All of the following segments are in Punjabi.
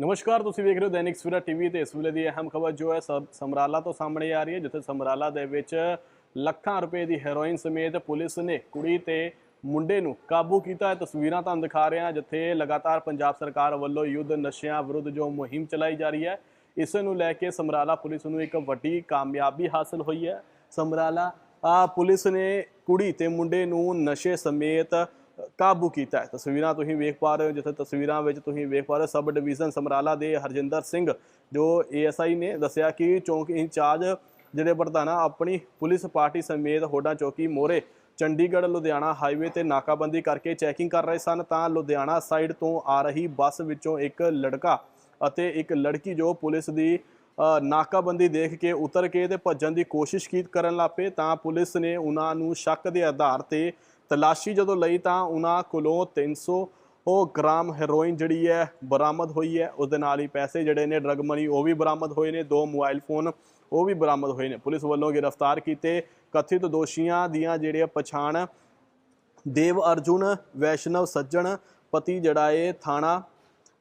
ਨਮਸਕਾਰ, ਤੁਸੀਂ ਵੇਖ ਰਹੇ ਹੋ ਦੈਨਿਕ ਸਵੇਰਾ ਟੀਵੀ ਤੇ। ਇਸ ਵੇਲੇ ਦੀ ਅਹਿਮ ਖਬਰ ਜੋ ਹੈ ਸਬ- ਸਮਰਾਲਾ ਤੋਂ ਸਾਹਮਣੇ ਆ ਰਹੀ ਹੈ, ਜਿੱਥੇ ਸਮਰਾਲਾ ਦੇ ਵਿੱਚ ਲੱਖਾਂ ਰੁਪਏ ਦੀ ਹੈਰੋਇਨ ਸਮੇਤ ਪੁਲਿਸ ਨੇ ਕੁੜੀ ਤੇ ਮੁੰਡੇ ਨੂੰ ਕਾਬੂ ਕੀਤਾ। ਹੈ ਤਸਵੀਰਾਂ ਤੁਹਾਨੂੰ ਦਿਖਾ ਰਹੇ ਹਾਂ, ਜਿੱਥੇ ਲਗਾਤਾਰ ਪੰਜਾਬ ਸਰਕਾਰ ਵੱਲੋਂ ਯੁੱਧ ਨਸ਼ਿਆਂ ਵਿਰੁੱਧ ਜੋ ਮੁਹਿੰਮ ਚਲਾਈ ਜਾ ਰਹੀ ਹੈ, ਇਸ ਨੂੰ ਲੈ ਕੇ ਸਮਰਾਲਾ ਪੁਲਿਸ ਨੂੰ ਇੱਕ ਵੱਡੀ ਕਾਮਯਾਬੀ ਹਾਸਲ ਹੋਈ ਹੈ। ਸਮਰਾਲਾ ਪੁਲਿਸ ਨੇ ਕੁੜੀ ਤੇ ਮੁੰਡੇ ਨੂੰ ਨਸ਼ੇ ਸਮੇਤ ਕਾਬੂ ਕੀਤਾ ਹੈ। ਤਸਵੀਰਾਂ ਤੁਸੀਂ ਵੇਖ ਪਾ ਰਹੇ ਹੋ, ਜਿੱਥੇ ਤਸਵੀਰਾਂ ਵਿੱਚ ਤੁਸੀਂ ਵੇਖ ਪਾ ਰਹੇ ਹੋ, ਸਬ ਡਿਵੀਜ਼ਨ ਸਮਰਾਲਾ ਦੇ ਹਰਜਿੰਦਰ ਸਿੰਘ, ਜੋ ਏਐਸਆਈ ਨੇ ਦੱਸਿਆ ਕਿ ਚੌਂਕ ਇੰਚਾਰਜ ਜਿਹੜੇ ਪ੍ਰਧਾਨਾ ਆਪਣੀ ਪੁਲਿਸ ਪਾਰਟੀ ਸਮੇਤ ਹੋਡਾ ਚੌਕੀ ਮੋਰੇ ਚੰਡੀਗੜ੍ਹ, ਲੁਧਿਆਣਾ ਹਾਈਵੇ ਤੇ ਨਾਕਾਬੰਦੀ ਕਰਕੇ ਚੈਕਿੰਗ ਕਰ ਰਹੇ ਸਨ। ਤਾਂ ਲੁਧਿਆਣਾ ਸਾਈਡ ਤੋਂ ਆ ਰਹੀ ਬੱਸ ਵਿੱਚੋਂ ਇੱਕ ਲੜਕਾ ਅਤੇ ਇੱਕ ਲੜਕੀ ਜੋ ਪੁਲਿਸ ਦੀ ਨਾਕਾਬੰਦੀ ਦੇਖ ਕੇ ਉਤਰ ਕੇ ਤੇ ਭੱਜਣ ਦੀ ਕੋਸ਼ਿਸ਼ ਕੀਤੀ ਕਰਨ ਲੱਪੇ ਤਾਂ ਪੁਲਿਸ ਨੇ ਉਹਨਾਂ ਨੂੰ ਸ਼ੱਕ ਦੇ ਆਧਾਰ ਤੇ ਤਲਾਸ਼ੀ ਜਦੋਂ ਲਈ ਤਾਂ ਉਹਨਾਂ ਕੋਲੋਂ 300 ਉਹ ਗ੍ਰਾਮ ਹੈਰੋਇਨ ਜਿਹੜੀ ਹੈ ਬਰਾਮਦ ਹੋਈ ਹੈ। ਉਸ ਦੇ ਨਾਲ ਹੀ ਪੈਸੇ ਜਿਹੜੇ ਨੇ ਡਰਗ ਮਨੀ ਉਹ ਵੀ ਬਰਾਮਦ ਹੋਏ ਨੇ, ਦੋ ਮੋਬਾਈਲ ਫੋਨ ਉਹ ਵੀ ਬਰਾਮਦ ਹੋਏ ਨੇ। ਪੁਲਿਸ ਵੱਲੋਂ ਗ੍ਰਿਫਤਾਰ ਕੀਤੇ, ਕਥਿਤ ਦੋਸ਼ੀਆਂ ਦੀਆਂ ਜਿਹੜੀਆਂ ਪਛਾਣ ਦੇਵ ਅਰਜੁਨ, ਵੈਸ਼ਨਵ ਸੱਜਣ, ਪਤੀ ਜਿਹੜਾ ਏ ਥਾਣਾ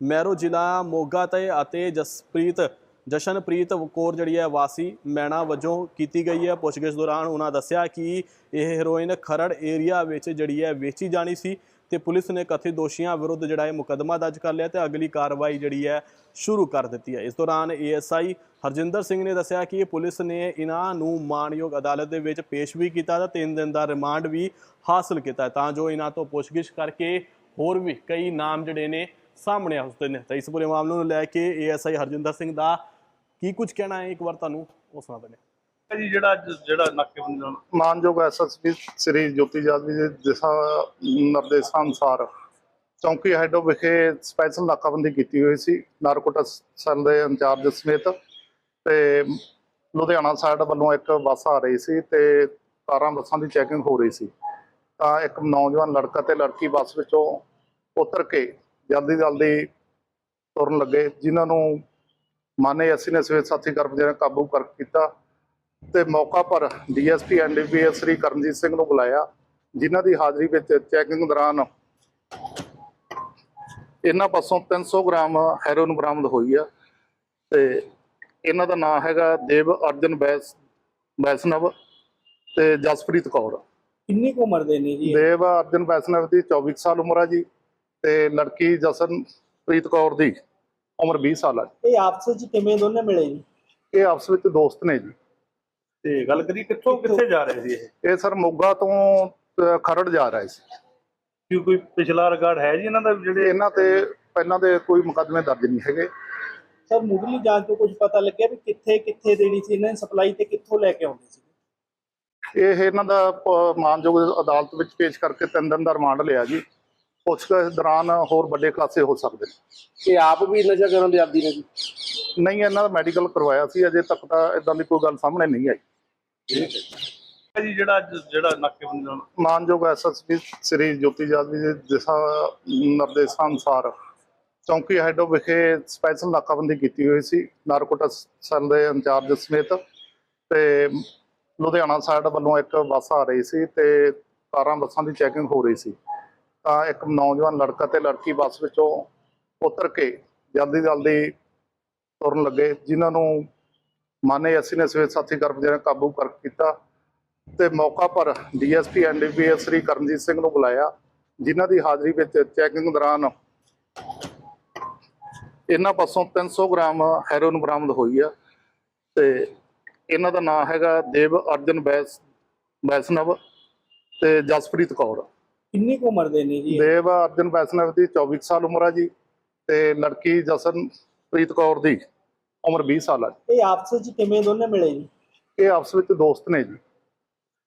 ਮੈਰੋ ਜ਼ਿਲ੍ਹਾ ਮੋਗਾ ਤੇ ਅਤੇ ਜਸਪ੍ਰੀਤ ਜਸ਼ਨਪ੍ਰੀਤ ਕੌਰ ਜਿਹੜੀ ਹੈ ਵਾਸੀ ਮੈਣਾ ਵਜੋਂ ਕੀਤੀ ਗਈ ਹੈ। ਪੁੱਛਗਿੱਛ ਦੌਰਾਨ ਉਹਨਾਂ ਦੱਸਿਆ ਕਿ ਇਹ ਹੈਰੋਇਨ ਖਰੜ ਏਰੀਆ ਵਿੱਚ ਜਿਹੜੀ ਹੈ ਵੇਚੀ ਜਾਣੀ ਸੀ ਤੇ ਪੁਲਿਸ ਨੇ ਕਥਿਤ ਦੋਸ਼ੀਆਂ ਵਿਰੁੱਧ ਜਿਹੜਾ ਹੈ ਮੁਕੱਦਮਾ ਦਰਜ ਕਰ ਲਿਆ ਤੇ ਅਗਲੀ ਕਾਰਵਾਈ ਜਿਹੜੀ ਹੈ ਸ਼ੁਰੂ ਕਰ ਦਿੱਤੀ ਹੈ। ਇਸ ਦੌਰਾਨ ਏਐਸਆਈ ਹਰਜਿੰਦਰ ਸਿੰਘ ਨੇ ਦੱਸਿਆ ਕਿ ਪੁਲਿਸ ਨੇ ਇਹਨਾਂ ਨੂੰ ਮਾਣਯੋਗ ਅਦਾਲਤ ਦੇ ਵਿੱਚ ਪੇਸ਼ ਵੀ ਕੀਤਾ ਤੇ 3 ਦਿਨ ਦਾ ਰਿਮਾਂਡ ਵੀ ਹਾਸਲ ਕੀਤਾ ਤਾਂ ਜੋ ਇਹਨਾਂ ਤੋਂ ਪੁੱਛਗਿੱਛ ਕਰਕੇ ਹੋਰ ਵੀ ਕਈ ਨਾਮ ਜਿਹੜੇ ਨੇ ਸਾਹਮਣੇ ਆ ਉਸਦੇ ਨੇ ਤਾਂ ਇਸ ਪੂਰੇ ਮਾਮਲੇ ਨੂੰ ਲੈ ਕੇ ਏਐਸਆਈ ਹਰਜਿੰਦਰ ਸਿੰਘ ਦਾ ਕੀ ਕੁਝ ਕਹਿਣਾ ਹੈ ਇੱਕ ਵਾਰ ਤੁਹਾਨੂੰ ਉਹ ਸੁਣਾ ਦਿੰਦੇ ਹਾਂ। ਜੀ ਜਿਹੜਾ ਅੱਜ- ਜਿਹੜਾ ਨਾਕੇਬੰਦੀ ਨਾਲ ਮਾਨਯੋਗ ਐਸਐਸਪੀ ਸ੍ਰੀ ਜੋਤੀ ਜਾਦਵੀ ਦੇ ਦਿਸ਼ਾ ਨਿਰਦੇਸ਼ਾਂ ਅਨੁਸਾਰ ਚੌਂਕੀ ਹੈਡੋ ਵਿਖੇ ਸਪੈਸ਼ਲ ਨਾਕਾਬੰਦੀ ਕੀਤੀ ਹੋਈ ਸੀ ਨਾਰਕੋਟਾ ਸੈੱਲ ਦੇ ਇੰਚਾਰਜ ਸਮੇਤ ਤੇ ਲੁਧਿਆਣਾ ਸਾਈਡ ਵੱਲੋਂ ਇੱਕ ਬੱਸ ਆ ਰਹੀ ਸੀ ਤੇ ਕਾਰਾਂ ਬੱਸਾਂ ਦੀ ਚੈਕਿੰਗ ਹੋ ਰਹੀ ਸੀ ਤਾਂ ਇੱਕ ਨੌਜਵਾਨ ਲੜਕਾ ਤੇ ਲੜਕੀ ਬੱਸ ਵਿੱਚੋਂ ਉਤਰ ਕੇ ਜਲਦੀ ਜਲਦੀ ਤੁਰਨ ਲੱਗੇ ਜਿਨ੍ਹਾਂ ਨੂੰ ਮਾਨੇ ਅਸੀਂ ਨੇ ਸਵੇਤ ਸਾਥੀ ਕਰਮਚਾਰੀਆਂ ਨੇ ਕਾਬੂ ਕਰ ਕੀਤਾ ਤੇ ਮੌਕਾ ਪਰ ਡੀਐਸਪੀ ਐਨਡੀਪੀਐਸ ਸ੍ਰੀ ਕਰਨਜੀਤ ਸਿੰਘ ਨੂੰ ਬੁਲਾਇਆ ਜਿਨ੍ਹਾਂ ਦੀ ਹਾਜ਼ਰੀ ਵਿੱਚ ਚੈਕਿੰਗ ਦੌਰਾਨ ਇਹਨਾਂ ਪਾਸੋਂ 300 ਗ੍ਰਾਮ ਹੈਰੋਇਨ ਬਰਾਮਦ ਹੋਈ ਆ ਤੇ ਇਹਨਾਂ ਦਾ ਨਾਮ ਹੈਗਾ ਦੇਵ ਅਰਜਨ ਬੈਸ ਬੈਸਨਵ ਤੇ ਜਸਪ੍ਰੀਤ ਕੌਰ। ਕਿੰਨੀ ਕੁ ਉਮਰ ਦੇ ਨੇ ਜੀ ਦੇਵ ਅਰਜਨ ਬੈਸਨਵ ਦੀ 24 ਸਾਲ ਉਮਰ ਆ ਜੀ ਤੇ ਲੜਕੀ ਜਸਨਪ੍ਰੀਤ ਕੌਰ ਦੀ। ਉਮਰ 20 ਸਾਲ ਆ ਇਹ ਆਪਸ ਵਿੱਚ ਕਿਵੇਂ ਦੋਨੇ ਮਿਲੇ ਜੀ? ਇਹ ਆਪਸ ਵਿੱਚ ਦੋਸਤ ਨੇ ਜੀ। ਤੇ ਗੱਲ ਕਰੀ ਕਿੱਥੋਂ ਕਿੱਥੇ? ਜਾ ਰਹੇ ਸੀ ਇਹ? ਇਹ ਸਰ ਮੋਗਾ ਤੋਂ ਅਹ, ਖਰੜ ਜਾ ਰਹੇ ਸੀ। ਕੀ ਕੋਈ ਪਿਛਲਾ ਰਿਕਾਰਡ ਹੈ ਜੀ ਇਹਨਾਂ ਦਾ ਜਿਹੜੇ? ਇਹਨਾਂ ਤੇ ਪਹਿਲਾਂ ਦੇ ਕੋਈ ਮੁਕੱਦਮੇ ਦਰਜ ਨਹੀਂ ਹੈਗੇ। ਸਰ ਮੁੱਢਲੀ ਜਾਂਚ ਤੋਂ ਕੁਝ ਪਤਾ ਲੱਗਿਆ ਵੀ ਕਿੱਥੇ ਕਿੱਥੇ ਦੇਣੀ ਸੀ ਇਹਨਾਂ ਨੇ ਸਪਲਾਈ ਤੇ ਕਿੱਥੋਂ ਲੈ ਕੇ ਆਉਂਦੇ ਸੀ? ਇਹ ਇਹਨਾਂ ਦਾ ਪ- ਮਾਨਯੋਗ ਅਦਾਲਤ ਵਿੱਚ ਪੇਸ਼ ਕਰਕੇ ਤਿੰਨ ਦਿਨ ਦਾ ਰਿਮਾਂਡ ਲਿਆ ਜੀ। ਪੁੱਛਗਿੱਛ ਦੌਰਾਨ ਹੋਰ ਵੱਡੇ ਖੁਲਾਸੇ ਹੋ ਸਕਦੇ। ਨੇ ਇਹ ਆਪ ਵੀ ਨਸ਼ਾ ਕਰਨ ਦੇ ਆਦੀ ਨੇ ਜੀ? ਨਹੀਂ ਇਹਨਾਂ ਦਾ ਮੈਡੀਕਲ ਕਰਵਾਇਆ ਸੀ ਅਜੇ ਤੱਕ ਤਾਂ ਇਦਾਂ ਦੀ ਕੋਈ ਗੱਲ ਸਾਹਮਣੇ ਨਹੀਂ ਆਈ। ਜੀ ਜਿਹੜਾ ਜਿਹੜਾ ਨਾਕੇਬੰਦੀ ਮਾਨਯੋਗ ਐਸਐਸਪੀ ਸ੍ਰੀ ਜੋਤੀ ਜਾਦਵੀ ਦੇ ਦਿਸ਼ਾ ਨਿਰਦੇਸ਼ਾਂ ਅਨੁਸਾਰ ਚੌਂਕੀ ਹੈਡੋ ਵਿਖੇ ਸਪੈਸ਼ਲ ਨਾਕਾਬੰਦੀ ਕੀਤੀ ਹੋਈ ਸੀ ਨਾਰਕੋਟਾ ਸੈੱਲ ਦੇ ਇੰਚਾਰਜ ਸਮੇਤ ਤੇ ਲੁਧਿਆਣਾ ਸਾਈਡ ਵੱਲੋਂ ਇੱਕ ਬੱਸ ਆ ਰਹੀ ਸੀ ਤੇ ਕਾਰਾਂ ਬੱਸਾਂ ਦੀ ਚੈਕਿੰਗ ਹੋ ਰਹੀ ਸੀ। ਤਾਂ ਇੱਕ ਨੌਜਵਾਨ ਲੜਕਾ ਤੇ ਲੜਕੀ ਬੱਸ ਵਿੱਚੋਂ ਉਤਰ ਕੇ ਜਲਦੀ ਜਲਦੀ ਤੁਰਨ ਲੱਗੇ, ਜਿਨ੍ਹਾਂ ਨੂੰ ਮਾਨੇ ਐਸੀ ਨੇ ਸਵੇਤ ਸਾਥੀ ਕਰਮਚਾਰੀਆਂ ਨੇ ਕਾਬੂ ਕਰ ਕੀਤਾ ਤੇ ਮੌਕਾ ਪਰ ਡੀਐਸਪੀ ਐਨਡੀਪੀਐਸ ਸ੍ਰੀ ਕਰਨਜੀਤ ਸਿੰਘ ਨੂੰ ਬੁਲਾਇਆ, ਜਿਨ੍ਹਾਂ ਦੀ ਹਾਜ਼ਰੀ ਵਿੱਚ ਚੈਕਿੰਗ ਦੌਰਾਨ ਇਹਨਾਂ ਪਾਸੋਂ 300 ਗ੍ਰਾਮ ਹੈਰੋਇਨ ਬਰਾਮਦ ਹੋਈ ਆ ਤੇ ਇਹਨਾਂ ਦਾ ਨਾਮ ਹੈਗਾ ਦੇਵ ਅਰਜਨ ਬੈਸ ਬੈਸਨਵ ਤੇ ਜਸਪ੍ਰੀਤ ਕੌਰ। ਕਿੰਨੀ ਕੁ ਉਮਰ ਦੇ ਨੇ ਜੀ? ਦੇਵ ਅਰਜਨ ਵੈਸ਼ਨਵ ਦੀ 24 ਕੁ ਸਾਲ ਉਮਰ ਆ ਜੀ ਤੇ ਲੜਕੀ ਜਸਨਪ੍ਰੀਤ ਕੌਰ ਦੀ ਉਮਰ 20 ਸਾਲ ਆ ਇਹ ਆਪਸ ਵਿੱਚ ਕਿਵੇਂ ਦੋਨੇ ਮਿਲੇ ਜੀ? ਇਹ ਆਪਸ ਵਿੱਚ ਦੋਸਤ ਨੇ ਜੀ।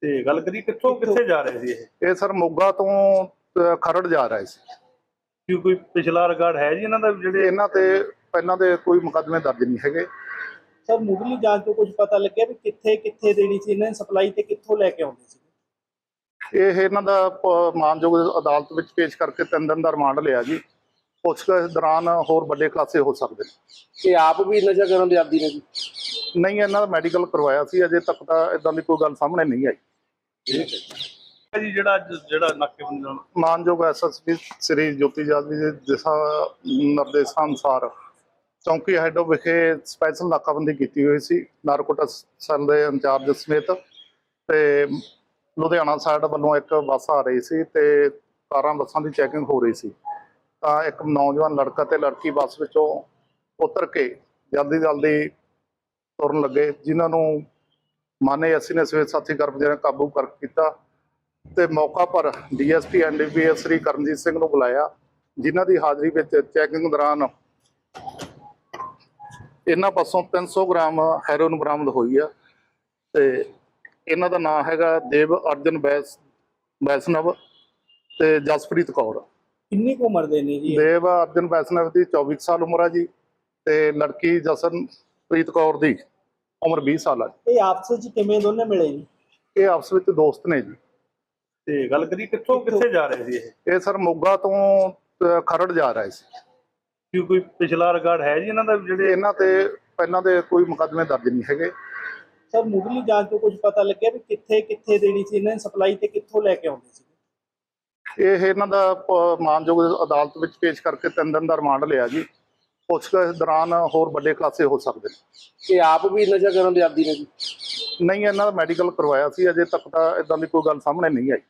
ਤੇ ਗੱਲ ਕਰੀ ਕਿੱਥੋਂ ਕਿੱਥੇ ਜਾ ਰਹੇ ਸੀ ਇਹ? ਇਹ ਸਰ ਮੋਗਾ ਤੋਂ ਖਰੜ ਜਾ ਰਹੇ ਸੀ। ਕੀ ਕੋਈ ਪਿਛਲਾ ਰਿਕਾਰਡ ਹੈ ਜੀ ਇਹਨਾਂ ਦਾ ਜਿਹੜੇ ਇਹਨਾਂ ਤੇ ਪਹਿਲਾਂ ਦੇ ਕੋਈ ਮੁਕੱਦਮੇ ਦਰਜ ਨਹੀਂ ਹੈਗੇ। ਸਰ ਮੁੱਢਲੀ ਜਾਂਚ ਤੋਂ ਕੁਝ ਪਤਾ ਲੱਗਿਆ ਵੀ ਕਿੱਥੇ ਕਿੱਥੇ ਦੇਣੀ ਸੀ? ਇਹਨਾਂ ਨੇ ਸਪਲਾਈ ਤੇ ਕਿੱਥੋਂ ਲੈ ਕੇ ਆਉਂਦੇ ਸੀ? ਇਹ ਇਹਨਾਂ ਦਾ ਮਾਨਯੋਗ ਅਦਾਲਤ ਵਿੱਚ ਪੇਸ਼ ਕਰਕੇ ਤਿੰਨ ਦਿਨ ਦਾ ਰਿਮਾਂਡ ਲਿਆ ਜੀ। ਪੁੱਛਗਿੱਛ ਦੌਰਾਨ ਹੋਰ ਵੱਡੇ ਖੁਲਾਸੇ ਹੋ ਸਕਦੇ ਨੇ। ਇਹ ਆਪ ਵੀ ਨਸ਼ਾ ਕਰਨ ਦੇ ਆਦੀ ਨੇ ਜੀ? ਨਹੀਂ ਇਹਨਾਂ ਦਾ ਮੈਡੀਕਲ ਕਰਵਾਇਆ ਸੀ ਅਜੇ ਤੱਕ ਤਾਂ ਇਦਾਂ ਦੀ ਕੋਈ ਗੱਲ ਸਾਹਮਣੇ ਨਹੀਂ ਆਈ। ਜੀ। ਜਿਹੜਾ ਜਿਹੜਾ ਨਾਕੇਬੰਦੀ ਮਾਨਯੋਗ ਐਸਐਸਪੀ ਸ੍ਰੀ ਜੋਤੀ ਜਾਦਵੀ ਦੇ ਦਿਸ਼ਾ ਨਿਰਦੇਸ਼ਾਂ ਅਨੁਸਾਰ ਚੌਂਕੀ ਹੈੱਡ ਵਿਖੇ ਸਪੈਸ਼ਲ ਨਾਕਾਬੰਦੀ ਕੀਤੀ ਹੋਈ ਸੀ। ਨਾਰਕੋਟਿਕ ਸੈੱਲ ਦੇ ਇੰਚਾਰਜ ਸਮੇਤ ਤੇ ਲੁਧਿਆਣਾ ਸਾਈਡ ਵੱਲੋਂ ਇੱਕ ਬੱਸ ਆ ਰਹੀ ਸੀ ਤੇ ਕਾਰਾਂ ਬੱਸਾਂ ਦੀ ਚੈਕਿੰਗ ਹੋ ਰਹੀ ਸੀ। ਤਾਂ ਇੱਕ ਨੌਜਵਾਨ ਲੜਕਾ ਤੇ ਲੜਕੀ ਬੱਸ ਵਿੱਚੋਂ ਉਤਰ ਕੇ ਜਲਦੀ ਜਲਦੀ ਤੁਰਨ ਲੱਗੇ, ਜਿਨ੍ਹਾਂ ਨੂੰ ਮਾਨੇ ਅਸੀਂ ਨੇ ਸਵੇਤ ਸਾਥੀ ਕਰਮਚਾਰੀਆਂ ਨੇ ਕਾਬੂ ਕਰ ਕੀਤਾ ਤੇ ਮੌਕਾ ਪਰ ਡੀਐਸਪੀ ਐਨਡੀਪੀਐਸ ਸ੍ਰੀ ਕਰਨਜੀਤ ਸਿੰਘ ਨੂੰ ਬੁਲਾਇਆ, ਜਿਨ੍ਹਾਂ ਦੀ ਹਾਜ਼ਰੀ ਵਿੱਚ ਚੈਕਿੰਗ ਦੌਰਾਨ ਇਹਨਾਂ ਪਾਸੋਂ 300 ਗ੍ਰਾਮ ਹੈਰੋਇਨ ਬਰਾਮਦ ਹੋਈ ਆ ਤੇ ਇਹਨਾਂ ਦਾ ਨਾਮ ਹੈਗਾ ਦੇਵ ਅਰਜਨ ਬੈਸ ਵੈਸ਼ਨਵ ਤੇ ਜਸਪ੍ਰੀਤ ਕੌਰ। ਕਿੰਨੀ ਕੁ ਉਮਰ ਦੇ ਨੇ ਜੀ? ਦੇਵ ਅਰਜਨ ਵੈਸ਼ਨਵ ਦੀ 24 ਕੁ ਸਾਲ ਉਮਰ ਆ ਜੀ ਤੇ ਲੜਕੀ ਜਸਨਪ੍ਰੀਤ ਕੌਰ ਦੀ ਉਮਰ 20 ਸਾਲ ਆ ਇਹ ਆਪਸ ਵਿੱਚ ਕਿਵੇਂ ਦੋਨੇ ਮਿਲੇ ਜੀ? ਇਹ ਆਪਸ ਵਿੱਚ ਦੋਸਤ ਨੇ ਜੀ। ਤੇ ਗੱਲ ਕਰੀ ਕਿੱਥੋਂ ਕਿੱਥੇ? ਜਾ ਰਹੇ ਸੀ ਇਹ? ਇਹ ਸਰ ਮੋਗਾ ਤੋਂ ਅਹ, ਖਰੜ ਜਾ ਰਹੇ ਸੀ। ਕੀ ਕੋਈ ਪਿਛਲਾ ਰਿਕਾਰਡ ਹੈ ਜੀ ਇਹਨਾਂ ਦਾ ਜਿਹੜੇ ਇਹਨਾਂ ਤੇ ਪਹਿਲਾਂ ਦੇ ਕੋਈ ਮੁਕੱਦਮੇ ਦਰਜ ਨਹੀਂ ਹੈਗੇ। ਸਰ ਮੁੱਢਲੀ ਜਾਂਚ ਤੋਂ ਕੁਝ ਪਤਾ ਲੱਗਿਆ ਵੀ ਕਿੱਥੇ ਕਿੱਥੇ ਦੇਣੀ ਸੀ ਇਹਨਾਂ ਨੇ ਸਪਲਾਈ ਤੇ ਕਿੱਥੋਂ ਲੈ ਕੇ ਆਉਂਦੇ ਸੀ? ਇਹ ਇਹਨਾਂ ਦਾ ਪ- ਮਾਨਯੋਗ ਅਦਾਲਤ ਵਿੱਚ ਪੇਸ਼ ਕਰਕੇ ਤਿੰਨ ਦਿਨ ਦਾ ਰਿਮਾਂਡ ਲਿਆ ਜੀ। ਪੁੱਛਗਿੱਛ ਦੌਰਾਨ ਹੋਰ ਵੱਡੇ ਖੁਲਾਸੇ ਹੋ ਸਕਦੇ ਨੇ। ਇਹ ਆਪ ਵੀ ਨਸ਼ਾ ਕਰਨ ਦੇ ਆਦੀ ਨੇ ਜੀ? ਨਹੀਂ ਇਹਨਾਂ ਦਾ ਮੈਡੀਕਲ ਕਰਵਾਇਆ ਸੀ ਅਜੇ ਤੱਕ ਤਾਂ ਇਦਾਂ ਦੀ ਕੋਈ ਗੱਲ ਸਾਹਮਣੇ ਨਹੀਂ ਆਈ।